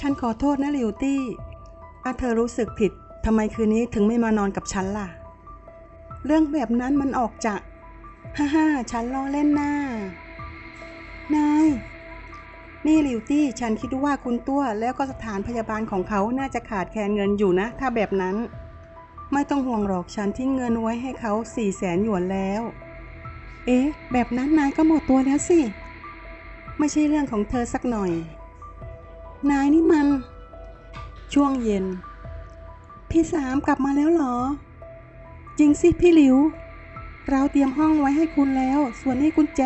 ฉันขอโทษนะลิวตี้ถ้าเธอรู้สึกผิดทำไมคืนนี้ถึงไม่มานอนกับฉันล่ะ เรื่องแบบนั้นมันออกจากฮ่าฮ่าฉันล้อเล่นหน้านายนี่ลิวตี้ฉันคิดว่าคุณตัวแล้วก็สถานพยาบาลของเขาน่าจะขาดแคลนเงินอยู่นะ ถ้าแบบนั้น ไม่ต้องห่วงหรอกฉันทิ้งเงินไว้ให้เขาสี่แสนหยวนแล้ว เอ๊ะ แบบนั้นนายก็หมดตัวแล้วสิ ไม่ใช่เรื่องของเธอสักหน่อย นายนี่มัน ช่วงเย็น พี่สามกลับมาแล้วเหรอ จริงสิพี่หลิว เราเตรียมห้องไว้ให้คุณแล้ว ส่วนนี้กุญแจ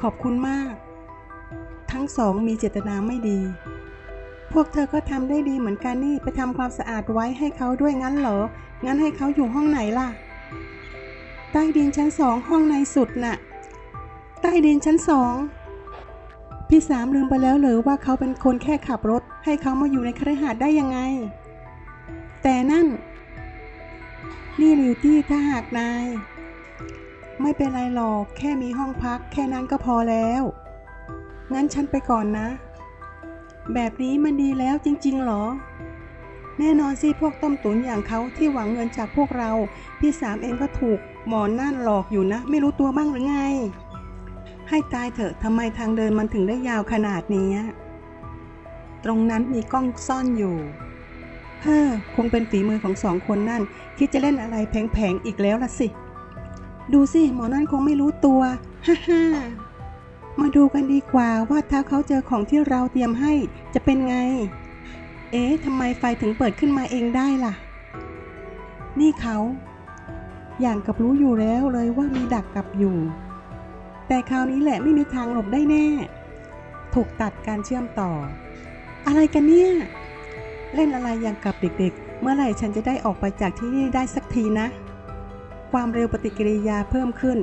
ขอบคุณมาก ทั้งสองมีเจตนาไม่ดี พวกเธอก็ทำได้ดีเหมือนกันนี่ไปทำความสะอาดไว้ให้เขาด้วยงั้นเหรอ งั้นให้เขาอยู่ห้องไหนล่ะ ใต้ดินชั้นสองห้องในสุดน่ะ ใต้ดินชั้นสอง พี่สามลืมไปแล้วเหรอว่าเขาเป็นคนแค่ขับรถ ให้เขามาอยู่ในคฤหาสน์ได้ยังไง แต่นั่น นี่ลิวตี้ถ้าหากนาย ไม่เป็นไรหรอกแค่มีห้องพัก แค่นั้นก็พอแล้ว งั้นฉันไปก่อนนะ แบบนี้มันดีแล้วจริง ๆ หรอ แน่นอนสิพวกต้มตุ๋นอย่างเขาที่หวังเงินจากพวกเรา พี่สามเองก็ถูกหมอนนั่นหลอกอยู่นะ ไม่รู้ตัวบ้างหรือไง ให้ตายเถอะทำไมทางเดินมันถึงได้ยาวขนาดนี้ ตรงนั้นมีกล้องซ่อนอยู่เฮ้อคงเป็นฝีมือของสองคนนั่น คิดจะเล่นอะไรแผงๆอีกแล้วล่ะสิ ดูสิ หมอนั่นคงไม่รู้ตัว ฮ่าฮ่ามาดูกันดีกว่าว่าถ้าเขาเจอของที่เราเตรียมให้จะเป็นไง เอ๊ะทำไมไฟถึงเปิดขึ้นมาเองได้ล่ะ นี่เขา อย่างกับรู้อยู่แล้วเลยว่ามีดักกับอยู่ แต่คราวนี้แหละไม่มีทางหลบได้แน่ ถูกตัดการเชื่อมต่อ อะไรกันเนี่ย เล่นอะไรอย่างกับเด็กๆ เมื่อไหร่ฉันจะได้ออกไปจากที่นี่ได้สักทีนะ ความเร็วปฏิกิริยาเพิ่มขึ้น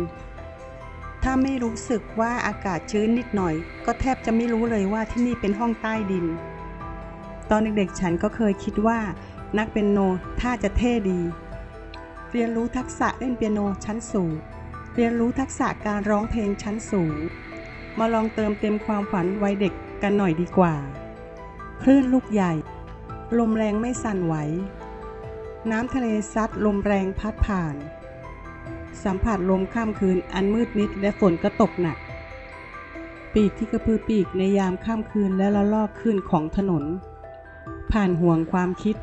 354%ถ้าไม่รู้สึกว่าอากาศชื้นนิดหน่อย ก็แทบจะไม่รู้เลยว่าที่นี่เป็นห้องใต้ดิน ตอนเด็กๆ ฉันก็เคยคิดว่านักเปียโนถ้าจะเท่ดี เรียนรู้ทักษะเล่นเปียโนชั้นสูง เรียนรู้ทักษะการร้องเพลงชั้นสูง มาลองเติมเต็มความฝันวัยเด็กกันหน่อยดีกว่า คลื่นลูกใหญ่ ลมแรงไม่สั่นไหว น้ำทะเลซัดลมแรงพัดผ่าน สัมผัสลมข้ามคืนอันมืดมิดและฝนก็ตกหนัก ปีกที่กระพือปีกในยามข้ามคืนและละลอกขึ้นของถนน ผ่านห่วงความคิด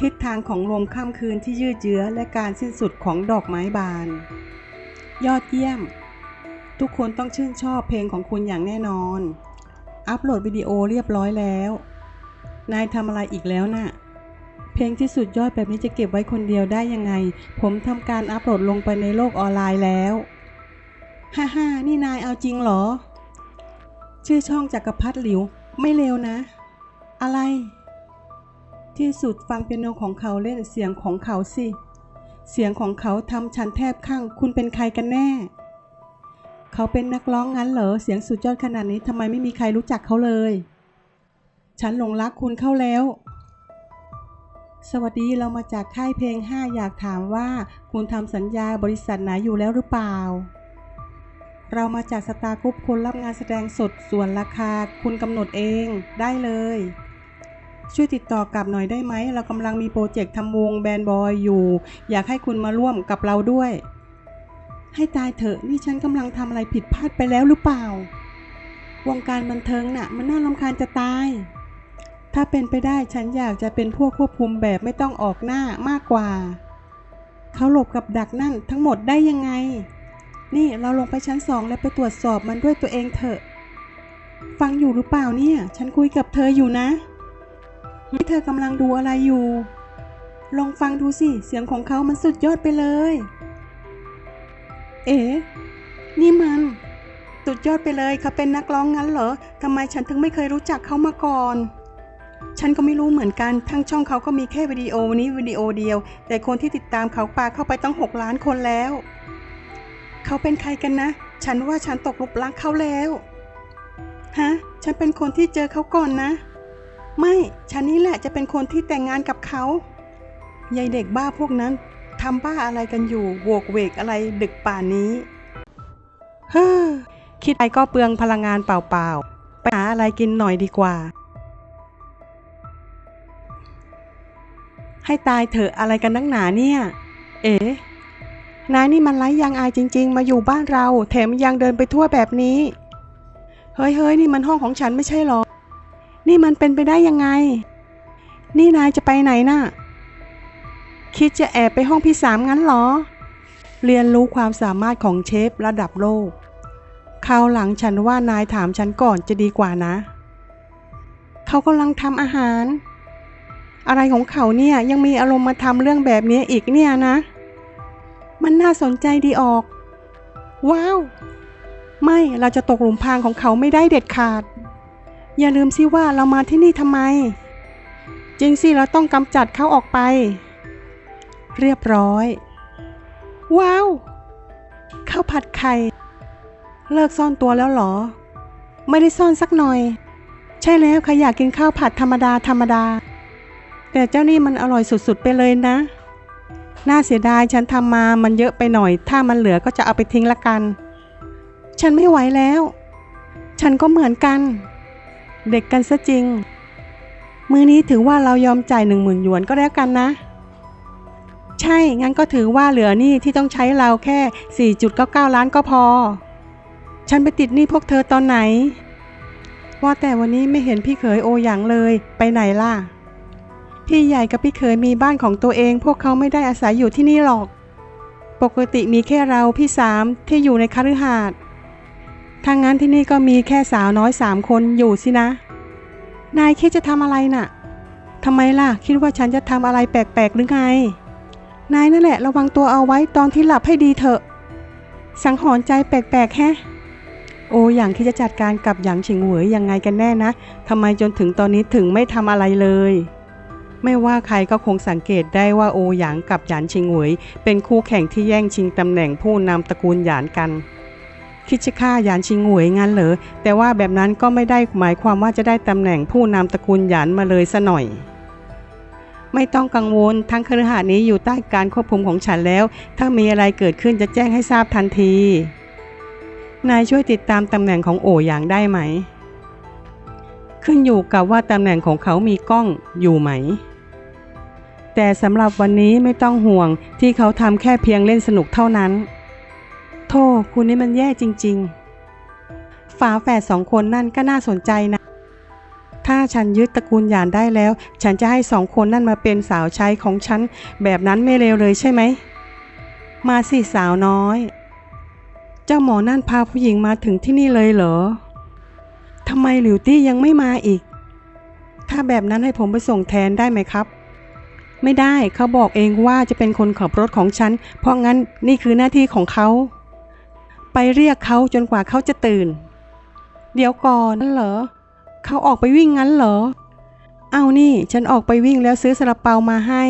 ทิศทางของลมข้ามคืนที่ยืดเยื้อและการสิ้นสุดของดอกไม้บาน ยอดเยี่ยม ทุกคนต้องชื่นชอบเพลงของคุณอย่างแน่นอน อัปโหลดวิดีโอเรียบร้อยแล้ว นายทำอะไรอีกแล้วน่ะ เพลงที่สุดยอดแบบนี้จะเก็บไว้คนเดียวได้ยังไง ผมทำการอัปโหลดลงไปในโลกออนไลน์แล้ว ฮ่าฮ่านี่นายเอาจริงเหรอ ชื่อช่องจักรพัฒหลิว ไม่เลวนะ อะไร ที่สุดฟังเปียโนของเขาเล่นเสียงของเขาสิ เสียงของเขาทำฉันแทบข้างคุณเป็นใครกันแน่ เขาเป็นนักร้องงั้นเหรอ เสียงสุดยอดขนาดนี้ทำไมไม่มีใครรู้จักเขาเลย ฉันหลงรักคุณเข้าแล้ว สวัสดีเรามาจากค่ายเพลง 5 อยากถามว่าคุณทำสัญญาบริษัทไหนอยู่แล้วหรือเปล่า เรามาจากสตาร์กรุ๊ปคนรับงานแสดงสดส่วนราคาคุณกำหนดเองได้เลย ช่วยติดต่อกลับหน่อยได้ไหม เรากำลังมีโปรเจกต์ทำวงแบนด์บอยอยู่ อยากให้คุณมาร่วมกับเราด้วย ให้ตายเถอะนี่ฉันกำลังทำอะไรผิดพลาดไปแล้วหรือเปล่า วงการบันเทิงน่ะ มันน่ารำคาญจะตาย ถ้าเป็นไปได้ฉันอยากจะเป็นพวกควบคุมแบบไม่ต้องออกหน้ามากกว่า เขาหลบกับดักนั่นทั้งหมดได้ยังไง นี่เราลงไปชั้นสองแล้วไปตรวจสอบมันด้วยตัวเองเถอะ ฟังอยู่หรือเปล่าเนี่ย ฉันคุยกับเธออยู่นะ นี่เธอกำลังดูอะไรอยู่ ลองฟังดูสิ เสียงของเขามันสุดยอดไปเลย เอ๋นี่มันสุดยอดไปเลยเขาเป็นนักร้องงั้นเหรอทำไมฉันถึงไม่เคยรู้จักเขามาก่อนฉันก็ไม่รู้เหมือนกัน ทั้งช่องเขาก็มีแค่วิดีโอนี้วิดีโอเดียว แต่คนที่ติดตามเขาปาเข้าไปตั้ง 6 ล้านคนแล้ว เขาเป็นใครกันนะ ฉันว่าฉันตกหลุมรักเขาแล้ว ฮะ ฉันเป็นคนที่เจอเขาก่อนนะ ไม่ฉันนี่แหละจะเป็นคนที่แต่งงานกับเขายายเด็กบ้าพวกนั้นทำบ้าอะไรกันอยู่โวกเวกอะไรดึกป่านนี้เฮ้อคิดไปก็เปลืองพลังงานเปล่าๆ ไปหาอะไรกินหน่อยดีกว่า ให้ตายเถอะอะไรกันนักหนาเนี่ย เอ๋นายนี่มันไร้ยางอายจริง ๆ มาอยู่บ้านเรา แถมยังเดินไปทั่วแบบนี้ เฮ้ยเฮ้ยนี่มันห้องของฉันไม่ใช่หรอ นี่มันเป็นไปได้ยังไง นี่นายจะไปไหนน่ะ คิดจะแอบไปห้องพี่สามงั้นเหรอ เรียนรู้ความสามารถของเชฟระดับโลกคราวหลังฉันว่านายถามฉันก่อนจะดีกว่านะ เขากำลังทำอาหาร อะไรของเขาเนี่ยยังมีอารมณ์มาทำเรื่องแบบนี้อีกเนี่ยนะ มันน่าสนใจดีออก ว้าว ไม่เราจะตกหลุมพรางของเขาไม่ได้เด็ดขาด อย่าลืมสิว่าเรามาที่นี่ทำไม จริงสิเราต้องกำจัดเขาออกไป เรียบร้อย ว้าวข้าวผัดไข่ เลิกซ่อนตัวแล้วหรอ ไม่ได้ซ่อนสักหน่อย ใช่แล้วใครอยากกินข้าวผัดธรรมดาธรรมดา แต่เจ้านี่มันอร่อยสุดๆไปเลยนะ น่าเสียดายฉันทำมามันเยอะไปหน่อย ถ้ามันเหลือก็จะเอาไปทิ้งละกัน ฉันไม่ไหวแล้ว ฉันก็เหมือนกัน เด็กกันซะจริง มือนี้ถือว่าเรายอมจ่ายหนึ่งหมื่นหยวนก็แล้วกันนะ ใช่ งั้นก็ถือว่าเหลือหนี้ที่ต้องใช้เราแค่ 4.99 ล้านก็พอ ฉันไปติดหนี้พวกเธอตอนไหน ว่าแต่วันนี้ไม่เห็นพี่เขยโออย่างเลย ไปไหนล่ะ พี่ใหญ่กับพี่เขยมีบ้านของตัวเอง พวกเขาไม่ได้อาศัยอยู่ที่นี่หรอก ปกติมีแค่เราพี่สามที่อยู่ในคฤหาสน์ ถ้างั้นที่นี่ก็มีแค่สาวน้อยสามคนอยู่สินะ นายคิดจะทำอะไรน่ะทำไมล่ะ คิดว่าฉันจะทำอะไรแปลกๆหรือไง นายนั่นแหละระวังตัวเอาไว้ตอนที่หลับให้ดีเถอะ สังหรณ์ใจแปลกๆแฮะโออย่างที่จะจัดการกับหยางฉิงเหวยยังไงกันแน่นะทำไมจนถึงตอนนี้ถึงไม่ทำอะไรเลย ไม่ว่าใครก็คงสังเกตได้ว่าโอหยางกับหยานชิงเหวยเป็นคู่แข่งที่แย่งชิงตำแหน่งผู้นำตระกูลหยานกัน คิดจะฆ่าหยานชิงหวยงั้นเหรอแต่ว่าแบบนั้นก็ไม่ได้หมายความว่าจะได้ตำแหน่งผู้นำตระกูลหยานมาเลยซะหน่อย ไม่ต้องกังวลทั้งคฤหาสน์นี้อยู่ใต้การควบคุมของฉันแล้ว ถ้ามีอะไรเกิดขึ้นจะแจ้งให้ทราบทันที นายช่วยติดตามตำแหน่งของโอหยางได้ไหม ขึ้นอยู่กับว่าตำแหน่งของเขามีกล้องอยู่ไหมแต่สำหรับวันนี้ไม่ต้องห่วงที่เขาทำแค่เพียงเล่นสนุกเท่านั้น โธ่คุณนี่มันแย่จริง ๆ ฝาแฝดสองคนนั่นก็น่าสนใจนะ ถ้าฉันยึดตระกูลหยานได้แล้ว ฉันจะให้สองคนนั่นมาเป็นสาวใช้ของฉัน แบบนั้นไม่เลวเลยใช่ไหม มาสิสาวน้อย เจ้าหมอนั่นพาผู้หญิงมาถึงที่นี่เลยเหรอทำไมหลิวตี้ยังไม่มาอีก ถ้าแบบนั้นให้ผมไปส่งแทนได้ไหมครับ ไม่ได้เขาบอกเองว่าจะเป็นคนขับรถของฉัน เพราะงั้นนี่คือหน้าที่ของเขา ไปเรียกเขาจนกว่าเขาจะตื่น เดี๋ยวก่อนนั่นเหรอ เขาออกไปวิ่งงั้นเหรอ เอานี่ฉันออกไปวิ่งแล้วซื้อซาลาเปามาให้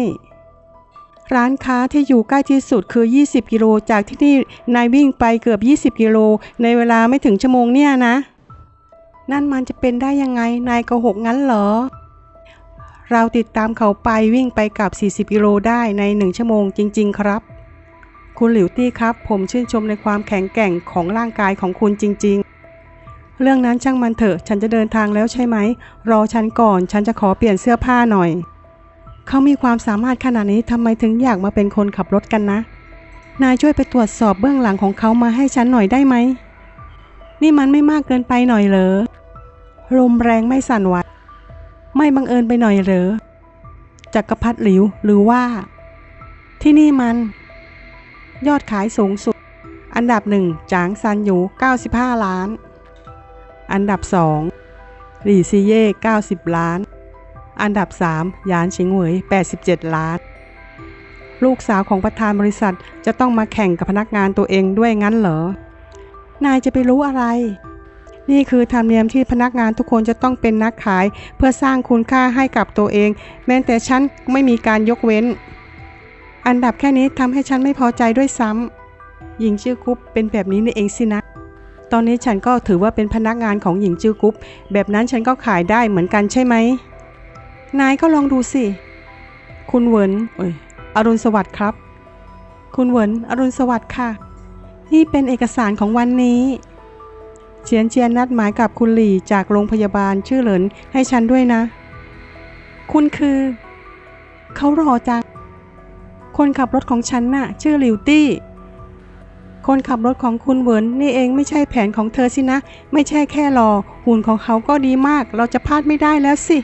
ร้านค้าที่อยู่ใกล้ที่สุดคือ 20 กิโลจากที่นี่นายวิ่งไปเกือบ 20 กิโลในเวลาไม่ถึงชั่วโมงเนี่ยนะ นั่นมันจะเป็นได้ยังไงนายโกหกงั้นเหรอ เราติดตามเขาไปวิ่งไปกับ 40 กิโลได้ใน 1 ชั่วโมงจริง ๆ ครับ คุณหลิวตี้ครับ ผมชื่นชมในความแข็งแกร่งของร่างกายของคุณจริง ๆ เรื่องนั้นช่างมันเถอะ ฉันจะเดินทางแล้วใช่ไหม รอฉันก่อน ฉันจะขอเปลี่ยนเสื้อผ้าหน่อย เขามีความสามารถขนาดนี้ทำไมถึงอยากมาเป็นคนขับรถกันนะ นายช่วยไปตรวจสอบเบื้องหลังของเขามาให้ฉันหน่อยได้ไหม นี่มันไม่มากเกินไปหน่อยเหรอ ลมแรงไม่สั่นไหวไม่บังเอิญไปหน่อยเหรอจักรพรรดิหลิวหรือว่า ที่นี่มัน ยอดขายสูงสุด อันดับหนึ่งจางซันอยู่ 95 ล้าน อันดับสองหลี่ซีเย่ 90 ล้าน อันดับ 3 หยานชิงเหวย 87 ล้าน ลูกสาวของประธานบริษัทจะต้องมาแข่งกับพนักงานตัวเองด้วยงั้นเหรอ นายจะไปรู้อะไร นี่คือธรรมเนียมที่พนักงานทุกคนจะต้องเป็นนักขาย เพื่อสร้างคุณค่าให้กับตัวเอง แม้แต่ฉันไม่มีการยกเว้น อันดับแค่นี้ทำให้ฉันไม่พอใจด้วยซ้ำหญิงชื่อกุ๊บเป็นแบบนี้นี่เองสินะ ตอนนี้ฉันก็ถือว่าเป็นพนักงานของหญิงจื้อกุ๊บแบบนั้นฉันก็ขายได้เหมือนกันใช่ไหม นายก็ลองดูสิ คุณเวินเอ้ยอรุณสวัสดิ์ครับ คุณเวินอรุณสวัสดิ์ค่ะ นี่เป็นเอกสารของวันนี้เจียนเจียนนัดหมายกับคุณหลี่จากโรงพยาบาลชื่อเหลินให้ฉันด้วยนะ คุณคือ เขารอจัง คนขับรถของฉันน่ะ ชื่อลิวตี้ คนขับรถของคุณเหวินนี่เองไม่ใช่แผนของเธอสินะ ไม่ใช่แค่รอ หุ่นของเขาก็ดีมาก เราจะพลาดไม่ได้แล้วสิ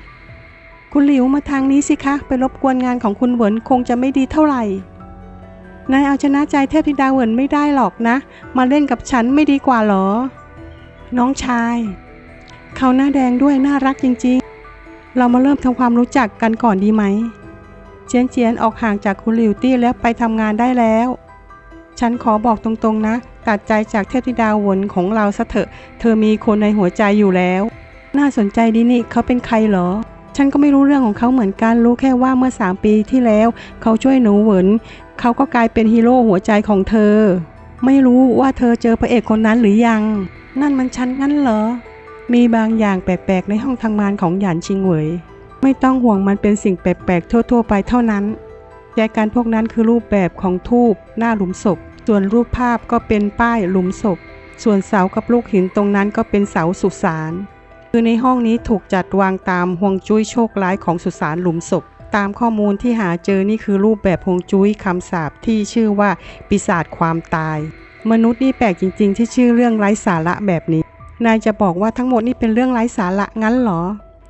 คุณหลิวมาทางนี้สิคะ ไปรบกวนงานของคุณเหวินคงจะไม่ดีเท่าไหร่ นายเอาชนะใจเทพธิดาเหวินไม่ได้หรอกนะ มาเล่นกับฉันไม่ดีกว่าหรอ น้องชาย เขาหน้าแดงด้วยน่ารักจริง ๆ เรามาเริ่มทำความรู้จักกันก่อนดีไหม จียนเจียนออกห่างจากคุณหลิวตี้แล้วไปทำงานได้แล้ว ฉันขอบอกตรงๆนะ ตัดใจจากเทพธิดาวนของเราซะเถอะ เธอมีคนในหัวใจอยู่แล้ว น่าสนใจดีนี่เขาเป็นใครเหรอ ฉันก็ไม่รู้เรื่องของเขาเหมือนกันรู้แค่ว่าเมื่อสามปีที่แล้ว เขาช่วยหนูเหวินเขาก็กลายเป็นฮีโร่หัวใจของเธอ ไม่รู้ว่าเธอเจอพระเอกคนนั้นหรือยัง นั่นมันฉันงั้นเหรอ มีบางอย่างแปลกๆในห้องทำงานของหยานชิงเหวย ไม่ต้องห่วงมันเป็นสิ่งแปลกๆทั่ว ๆ ไปเท่านั้นแจกันพวกนั้นคือรูปแบบของทูบหน้าหลุมศพ ส่วนรูปภาพก็เป็นป้ายหลุมศพ ส่วนเสากับลูกหินตรงนั้นก็เป็นเสาสุสานคือในห้องนี้ถูกจัดวางตามห่วงจุ้ยโชคร้ายของสุสานหลุมศพ ตามข้อมูลที่หาเจอนี่คือรูปแบบห่วงจุ้ยคำสาปที่ชื่อว่าปีศาจความตาย มนุษย์นี่แปลกจริง ๆ ที่ชื่อเรื่องไร้สาระแบบนี้ นายจะบอกว่าทั้งหมดนี่เป็นเรื่องไร้สาระงั้นเหรอ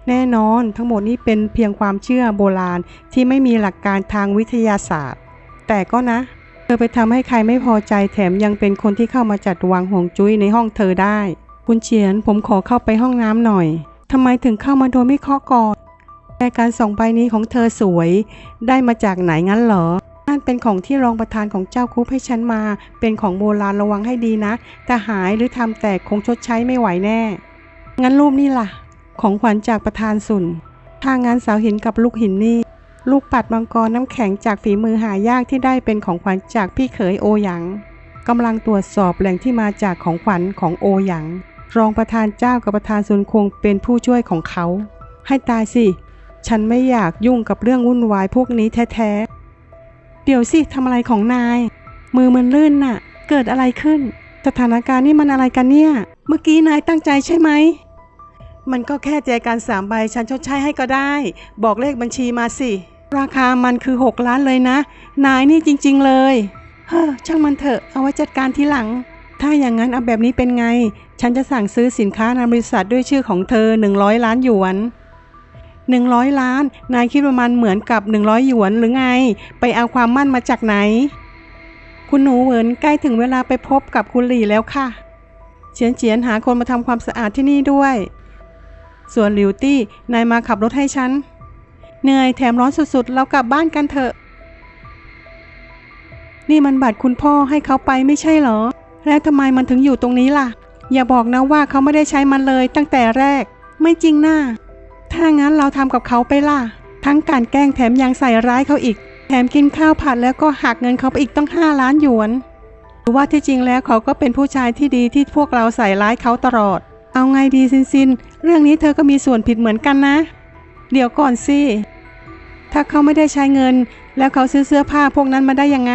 แน่นอนทั้งหมดนี้เป็นเพียงความเชื่อโบราณที่ไม่มีหลักการทางวิทยาศาสตร์ แต่ก็นะ เธอไปทำให้ใครไม่พอใจแถมยังเป็นคนที่เข้ามาจัดวางห่วงจุ้ยในห้องเธอได้ คุณเฉียนผมขอเข้าไปห้องน้ำหน่อยทำไมถึงเข้ามาโดยไม่เคาะก่อนแต่การส่องใบนี้ของเธอสวย ได้มาจากไหนงั้นเหรอนั่นเป็นของที่รองประธานของเจ้าคุปให้ฉันมา เป็นของโบราณระวังให้ดีนะถ้าหายหรือทำแตกคงชดใช้ไม่ไหวแน่ งั้นรูปนี่ล่ะ ของขวัญจากประธานสุนถ้างงานเสาหินกับลูกหินนี่ ลูกปัดมังกรน้ำแข็งจากฝีมือหายากที่ได้เป็นของขวัญจากพี่เขยโอหยางกำลังตรวจสอบแหล่งที่มาจากของขวัญของโอหยางรองประธานเจ้ากับประธานซุนคงเป็นผู้ช่วยของเขา ให้ตายสิ ฉันไม่อยากยุ่งกับเรื่องวุ่นวายพวกนี้แท้ๆ เดี๋ยวสิทำอะไรของนาย มือมันลื่นน่ะ เกิดอะไรขึ้น สถานการณ์นี่มันอะไรกันเนี่ย เมื่อกี้นายตั้งใจใช่ไหม มันก็แค่แจกันสามใบฉันชดใช้ให้ก็ได้ บอกเลขบัญชีมาสิ ราคามันคือ 6 ล้านเลยนะ นายนี่จริงๆเลย เฮ้อช่างมันเถอะเอาไว้จัดการทีหลัง ถ้าอย่างนั้นเอาแบบนี้เป็นไง ฉันจะสั่งซื้อสินค้าในบริษัทด้วยชื่อของเธอ 100 ล้านหยวน100 ล้าน นายคิดว่ามันเหมือนกับ 100 หยวนหรือไง ไปเอาความมั่นมาจากไหน คุณหนูเหวินใกล้ถึงเวลาไปพบกับคุณหลี่แล้วค่ะ เฉียนเฉียนหาคนมาทำความสะอาดที่นี่ด้วย ส่วนหลิวตี้นายมาขับรถให้ฉัน เหนื่อยแถมร้อนสุดๆ เรากลับบ้านกันเถอะ นี่มันบัตรคุณพ่อให้เขาไปไม่ใช่เหรอ แล้วทำไมมันถึงอยู่ตรงนี้ล่ะ อย่าบอกนะว่าเขาไม่ได้ใช้มันเลยตั้งแต่แรก ไม่จริงน่าถ้างั้นเราทำกับเขาไปล่ะ ทั้งการแกล้งแถมยังใส่ร้ายเขาอีก แถมกินข้าวผัดแล้วก็หักเงินเขาไปอีกต้องห้าล้านหยวนหรือว่าที่จริงแล้วเขาก็เป็นผู้ชายที่ดีที่พวกเราใส่ร้ายเขาตลอด เอาไงดีซินซิน เรื่องนี้เธอก็มีส่วนผิดเหมือนกันนะ เดี๋ยวก่อนสิ ถ้าเขาไม่ได้ใช้เงิน แล้วเขาซื้อเสื้อผ้าพวกนั้นมาได้ยังไง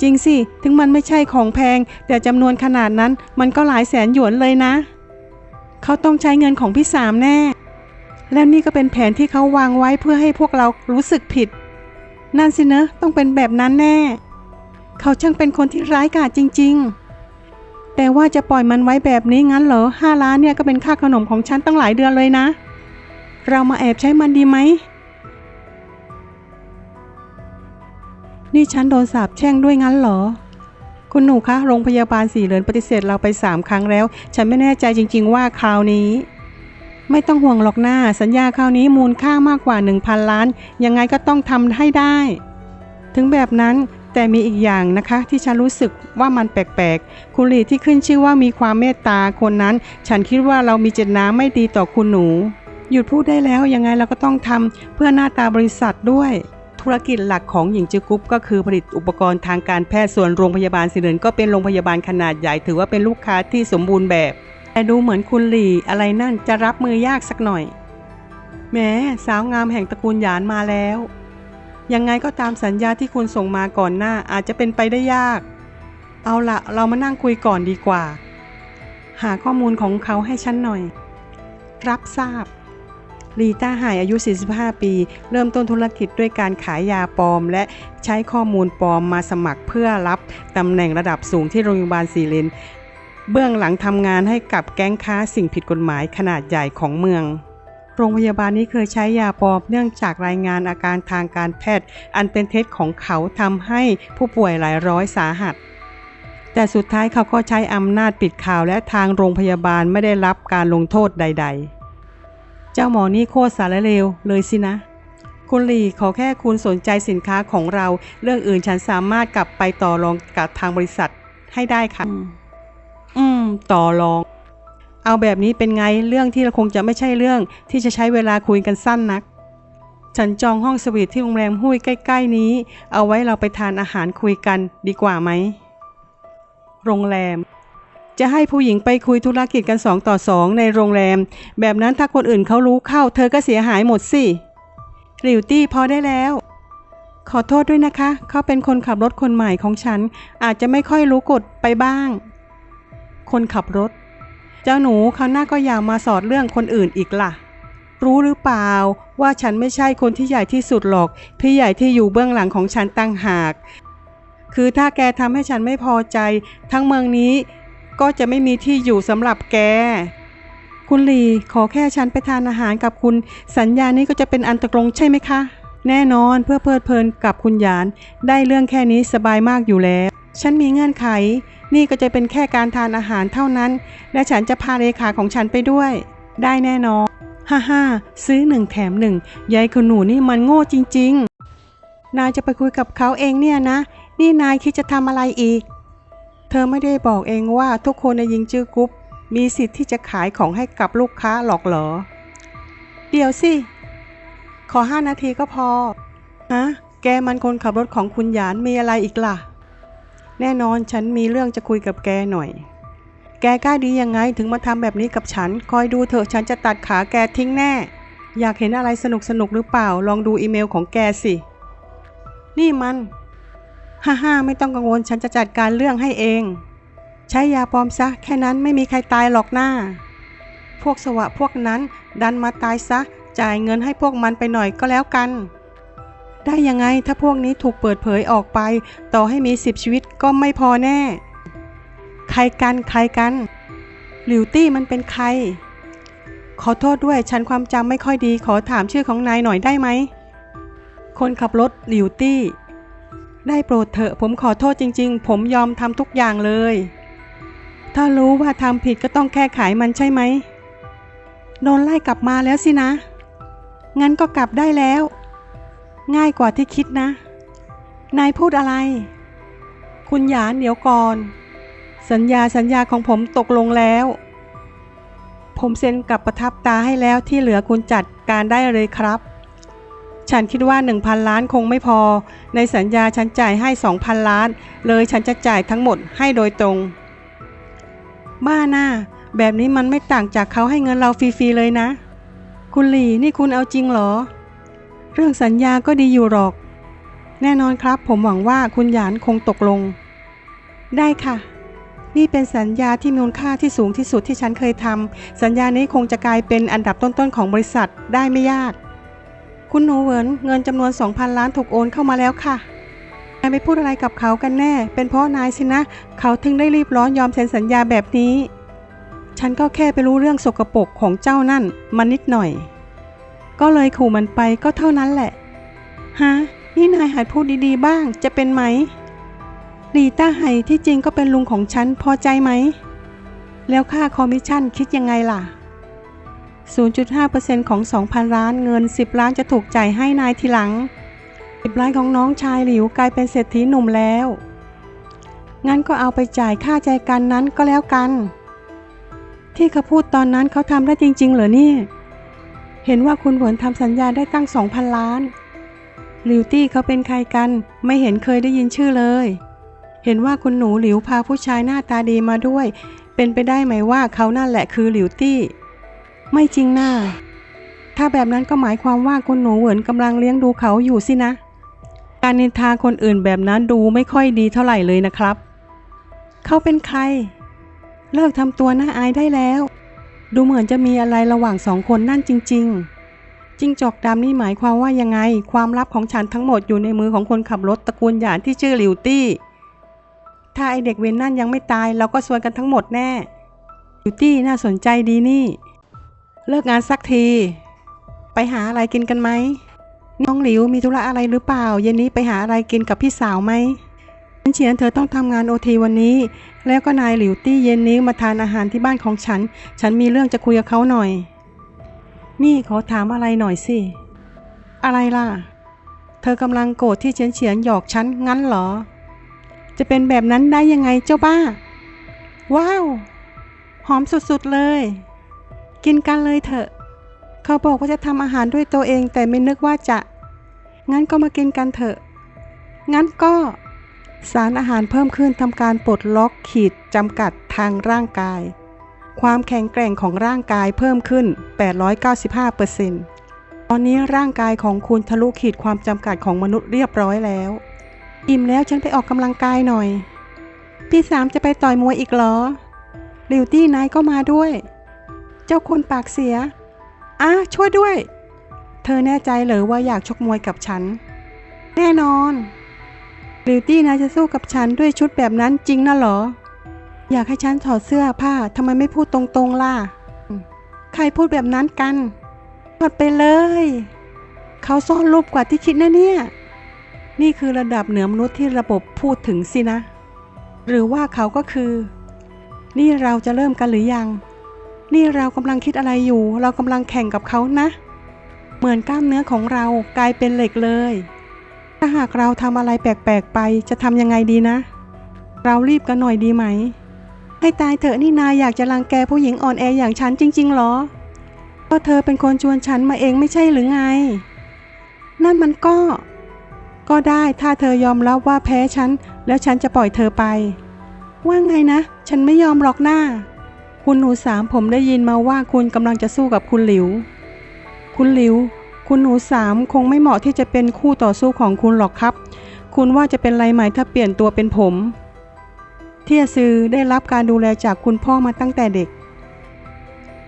จริงสิ ถึงมันไม่ใช่ของแพง แต่จำนวนขนาดนั้นมันก็หลายแสนหยวนเลยนะ เขาต้องใช้เงินของพี่สามแน่ แล้วนี่ก็เป็นแผนที่เขาวางไว้เพื่อให้พวกเรารู้สึกผิด นั่นสินะ ต้องเป็นแบบนั้นแน่ เขาช่างเป็นคนที่ร้ายกาจจริง ๆ แต่ว่าจะปล่อยมันไว้แบบนี้งั้นเหรอห้าล้านเนี่ยก็เป็นค่าขนมของฉันตั้งหลายเดือนเลยนะ เรามาแอบใช้มันดีไหม นี่ฉันโดนสาบแช่งด้วยงั้นเหรอ คุณหนูคะโรงพยาบาลสี่เหรินปฏิเสธเราไปสามครั้งแล้ว ฉันไม่แน่ใจจริง ๆ ว่าคราวนี้ ไม่ต้องห่วงหรอกหน้า สัญญาคราวนี้มูลค่ามากกว่า 1,000 ล้าน ยังไงก็ต้องทำให้ได้ ถึงแบบนั้น แต่มีอีกอย่างนะคะที่ฉันรู้สึกว่ามันแปลกๆ คุณหลีที่ขึ้นชื่อว่ามีความเมตตาคนนั้น ฉันคิดว่าเรามีเจตนาไม่ดีต่อคุณหนู หยุดพูดได้แล้วยังไงเราก็ต้องทำเพื่อหน้าตาบริษัทด้วยธุรกิจหลักของหญิงจือกุ๊ปก็คือผลิตอุปกรณ์ทางการแพทย์ส่วนโรงพยาบาลสิเรินก็เป็นโรงพยาบาลขนาดใหญ่ถือว่าเป็นลูกค้าที่สมบูรณ์แบบ แต่ดูเหมือนคุณหลี่อะไรนั่นจะรับมือยากสักหน่อยแหม้สาวงามแห่งตระกูลหยานมาแล้ว ยังไงก็ตามสัญญาที่คุณส่งมาก่อนหน้าอาจจะเป็นไปได้ยาก เอาละเรามานั่งคุยก่อนดีกว่า หาข้อมูลของเขาให้ฉันหน่อย รับทราบลีต้าหายอายุ 45 ปี เริ่มต้นธุรกิจด้วยการขายยาปลอม และใช้ข้อมูลปลอมมาสมัครเพื่อรับตำแหน่งระดับสูงที่โรงพยาบาลสีเลน เบื้องหลังทำงานให้กับแก๊งค้าสิ่งผิดกฎหมายขนาดใหญ่ของเมือง โรงพยาบาลนี้เคยใช้ยาปลอมเนื่องจากรายงานอาการทางการแพทย์ อันเป็นเท็จของเขาทำให้ผู้ป่วยหลายร้อยสาหัส แต่สุดท้ายเขาก็ใช้อำนาจปิดข่าวและทางโรงพยาบาลไม่ได้รับการลงโทษใด ๆ เจ้าหมอนี่โคตรสารเลวเลยสินะคุณหลีขอแค่คุณสนใจสินค้าของเรา เรื่องอื่นฉันสามารถกลับไปต่อรองกับทางบริษัทให้ได้ค่ะ อืม ต่อรอง เอาแบบนี้เป็นไงเรื่องที่เราคงจะไม่ใช่เรื่องที่จะใช้เวลาคุยกันสั้นนัก ฉันจองห้องสวีทที่โรงแรมหุ้ยใกล้ ๆ นี้ เอาไว้เราไปทานอาหารคุยกันดีกว่าไหม โรงแรม จะให้ผู้หญิงไปคุยธุรกิจกันสองต่อสองในโรงแรม แบบนั้นถ้าคนอื่นเขารู้เข้า เธอก็เสียหายหมดสิริวตี้พอได้แล้ว ขอโทษด้วยนะคะ เขาเป็นคนขับรถคนใหม่ของฉัน อาจจะไม่ค่อยรู้กฎไปบ้าง คนขับรถ เจ้าหนูเขาวหน้าก็อย่ามาสอดเรื่องคนอื่นอีกล่ะ รู้หรือเปล่าว่าฉันไม่ใช่คนที่ใหญ่ที่สุดหรอก พี่ใหญ่ที่อยู่เบื้องหลังของฉันตั้งหาก คือถ้าแกทำให้ฉันไม่พอใจ ทั้งเมืองนี้ก็จะไม่มีที่อยู่สำหรับแก คุณหลีขอแค่ฉันไปทานอาหารกับคุณ สัญญานี้ก็จะเป็นอันตกลงใช่ไหมคะ แน่นอนเพื่อเพลิดเพลินกับคุณหยาน ได้เรื่องแค่นี้สบายมากอยู่แล้ว ฉันมีเงื่อนไข นี่ก็จะเป็นแค่การทานอาหารเท่านั้น และฉันจะพาเลขาของฉันไปด้วย ได้แน่นอนฮ่าฮ่าซื้อหนึ่งแถมหนึ่งยายคุณหนูนี่มันโง่จริง ๆ นายจะไปคุยกับเขาเองเนี่ยนะ นี่นายคิดจะทำอะไรอีก เธอไม่ได้บอกเองว่าทุกคนในยิงจื้อกรุ๊ปมีสิทธิ์ที่จะขายของให้กับลูกค้าหรอกเหรอ เดี๋ยวสิ ขอห้านาทีก็พอฮะแกมันคนขับรถของคุณหยานมีอะไรอีกล่ะ แน่นอนฉันมีเรื่องจะคุยกับแกหน่อย แกกล้าดียังไงถึงมาทำแบบนี้กับฉัน คอยดูเถอะฉันจะตัดขาแกทิ้งแน่ อยากเห็นอะไรสนุกสนุกหรือเปล่า ลองดูอีเมลของแกสิ นี่มัน ฮ่าฮ่าไม่ต้องกังวลฉันจะจัดการเรื่องให้เอง ใช้ยาปลอมซะ แค่นั้นไม่มีใครตายหรอกหน้า พวกสวะพวกนั้นดันมาตายซะ จ่ายเงินให้พวกมันไปหน่อยก็แล้วกัน ได้ยังไงถ้าพวกนี้ถูกเปิดเผยออกไป ต่อให้มีสิบชีวิตก็ไม่พอแน่ ใครกันใครกัน หลิวตี้มันเป็นใคร ขอโทษด้วยฉันความจำไม่ค่อยดีขอถามชื่อของนายหน่อยได้ไหม คนขับรถหลิวตี้ ได้โปรดเถอะผมขอโทษจริง ๆ ผมยอมทำทุกอย่างเลย ถ้ารู้ว่าทำผิดก็ต้องแก้ไขมันใช่ไหมโดนไล่กลับมาแล้วสินะ งั้นก็กลับได้แล้ว ง่ายกว่าที่คิดนะ นายพูดอะไร คุณหยานเดี๋ยวก่อน สัญญาสัญญาของผมตกลงแล้ว ผมเซ็นกับประทับตาให้แล้วที่เหลือคุณจัดการได้เลยครับ ฉันคิดว่า 1,000 ล้านคงไม่พอ ในสัญญาฉันจ่ายให้ 2,000 ล้าน เลยฉันจะจ่ายทั้งหมดให้โดยตรง บ้าหน้า แบบนี้มันไม่ต่างจากเขาให้เงินเราฟรีๆเลยนะ คุณหลีนี่คุณเอาจริงเหรอ เรื่องสัญญาก็ดีอยู่หรอก แน่นอนครับ ผมหวังว่าคุณหยานคงตกลง ได้ค่ะ นี่เป็นสัญญาที่มีมูลค่าที่สูงที่สุดที่ฉันเคยทำสัญญานี้คงจะกลายเป็นอันดับต้นๆของบริษัทได้ไม่ยาก คุณหนูเวินเงินจำนวน 2,000 ล้านถูกโอนเข้ามาแล้วค่ะนายไปพูดอะไรกับเขากันแน่ เป็นเพราะนายสินะ เขาถึงได้รีบร้อนยอมเซ็นสัญญาแบบนี้ ฉันก็แค่ไปรู้เรื่องสกปรกของเจ้านั่นมานิดหน่อย ก็เลยขู่มันไปก็เท่านั้นแหละ ฮะ นี่นายหัดพูดดีๆบ้างจะเป็นไหมลีต้าไห่ที่จริงก็เป็นลุงของฉันพอใจไหม แล้วค่าคอมมิชชั่นคิดยังไงล่ะ 0.5%ของ 2,000 ล้านเงิน 10 ล้านจะถูกจ่ายให้นายทีหลัง 10 ล้านของน้องชายหลิวกลายเป็นเศรษฐีหนุ่มแล้ว งั้นก็เอาไปจ่ายค่าใจกันนั้นก็แล้วกัน ที่เขาพูดตอนนั้นเขาทำได้จริง ๆ เหรอเนี่ย เห็นว่าคุณเหวนทำสัญญาได้ตั้ง2,000ล้านหลิวตี้เขาเป็นใครกัน ไม่เห็นเคยได้ยินชื่อเลย เห็นว่าคุณหนูหลิวพาผู้ชายหน้าตาดีมาด้วย เป็นไปได้ไหมว่าเขานั่นแหละคือหลิวตี้ ไม่จริงน่าถ้าแบบนั้นก็หมายความว่าคุณหนูเหวินกำลังเลี้ยงดูเขาอยู่สินะ การนินทาคนอื่นแบบนั้นดูไม่ค่อยดีเท่าไหร่เลยนะครับ เขาเป็นใคร เลิกทำตัวน่าอายได้แล้ว ดูเหมือนจะมีอะไรระหว่างสองคนนั่นจริง ๆ จิ้งจอกดำนี่หมายความว่ายังไง ความลับของฉันทั้งหมดอยู่ในมือของคนขับรถตระกูลหยานที่ชื่อหลิวตี้ ถ้าไอเด็กเวนนั่นยังไม่ตาย เราก็ซวยกันทั้งหมดแน่ หลิวตี้น่าสนใจดีนี่ เลิกงานสักที ไปหาอะไรกินกันไหมน้องหลิวมีธุระอะไรหรือเปล่า เย็นนี้ไปหาอะไรกินกับพี่สาวไหม ฉันเฉียนเธอต้องทำงานโอทีวันนี้ แล้วก็นายหลิวตี้เย็นนี้มาทานอาหารที่บ้านของฉัน ฉันมีเรื่องจะคุยกับเขาหน่อย นี่ขอถามอะไรหน่อยสิ อะไรล่ะ เธอกำลังโกรธที่เฉียนเฉียนหยอกฉันงั้นเหรอ จะเป็นแบบนั้นได้ยังไงเจ้าบ้า ว้าว หอมสุดๆเลย กินกันเลยเถอะ เขาบอกว่าจะทำอาหารด้วยตัวเองแต่ไม่นึกว่าจะ งั้นก็มากินกันเถอะ งั้นก็ สารอาหารเพิ่มขึ้นทำการปลดล็อกขีดจำกัดทางร่างกาย ความแข็งแกร่งของร่างกายเพิ่มขึ้น 895%ตอนนี้ร่างกายของคุณทะลุขีดความจำกัดของมนุษย์เรียบร้อยแล้ว อิ่มแล้วฉันไปออกกำลังกายหน่อย พี่สามจะไปต่อยมวยอีกเหรอลิวตี้นายก็มาด้วย เจ้าคนปากเสียอะช่วยด้วย เธอแน่ใจเหรอว่าอยากชกมวยกับฉัน แน่นอน ลิวตี้นายจะสู้กับฉันด้วยชุดแบบนั้นจริงนะหรอ อยากให้ฉันถอดเสื้อผ้าทำไมไม่พูดตรงๆล่ะ ใครพูดแบบนั้นกันถอดไปเลย เขาซ่อนรูปกว่าที่คิดนะเนี่ย นี่คือระดับเหนือมนุษย์ที่ระบบพูดถึงสินะ หรือว่าเขาก็คือ นี่เราจะเริ่มกันหรือยัง นี่เรากำลังคิดอะไรอยู่ เรากำลังแข่งกับเขานะ เหมือนกล้ามเนื้อของเรากลายเป็นเหล็กเลย ถ้าหากเราทำอะไรแปลกๆไปจะทำยังไงดีนะ เรารีบกันหน่อยดีไหม ให้ตายเถอะนี่นายอยากจะรังแกผู้หญิงอ่อนแออย่างฉันจริงๆหรอ ก็เธอเป็นคนชวนฉันมาเองไม่ใช่หรือไง นั่นมันก็ ก็ได้ถ้าเธอยอมรับว่าแพ้ฉัน แล้วฉันจะปล่อยเธอไป ว่าไงนะ ฉันไม่ยอมหรอกหน้า คุณหนูสามผมได้ยินมาว่าคุณกำลังจะสู้กับคุณหลิว คุณหลิว คุณหนูสามคงไม่เหมาะที่จะเป็นคู่ต่อสู้ของคุณหรอกครับ คุณว่าจะเป็นไรไหมถ้าเปลี่ยนตัวเป็นผม เทียซือได้รับการดูแลจากคุณพ่อมาตั้งแต่เด็ก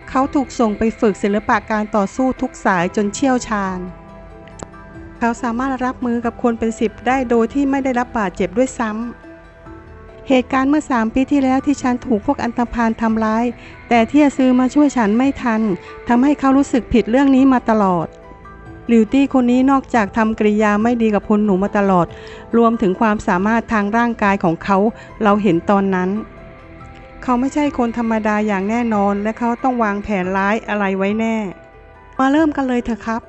เขาถูกส่งไปฝึกศิลปะการต่อสู้ทุกสายจนเชี่ยวชาญ เขาสามารถรับมือกับคนเป็นสิบได้โดยที่ไม่ได้รับบาดเจ็บด้วยซ้ำเหตุการณ์เมื่อสามปีที่แล้วที่ฉันถูกพวกอันตพานทำร้าย แต่เที่ยซื้อมาช่วยฉันไม่ทันทำให้เขารู้สึกผิดเรื่องนี้มาตลอด ลิวตี้คนนี้นอกจากทำกริยาไม่ดีกับคุณหนูมาตลอด รวมถึงความสามารถทางร่างกายของเขา เราเห็นตอนนั้น เขาไม่ใช่คนธรรมดาอย่างแน่นอน และเขาต้องวางแผนร้ายอะไรไว้แน่ มาเริ่มกันเลยเถอะครับ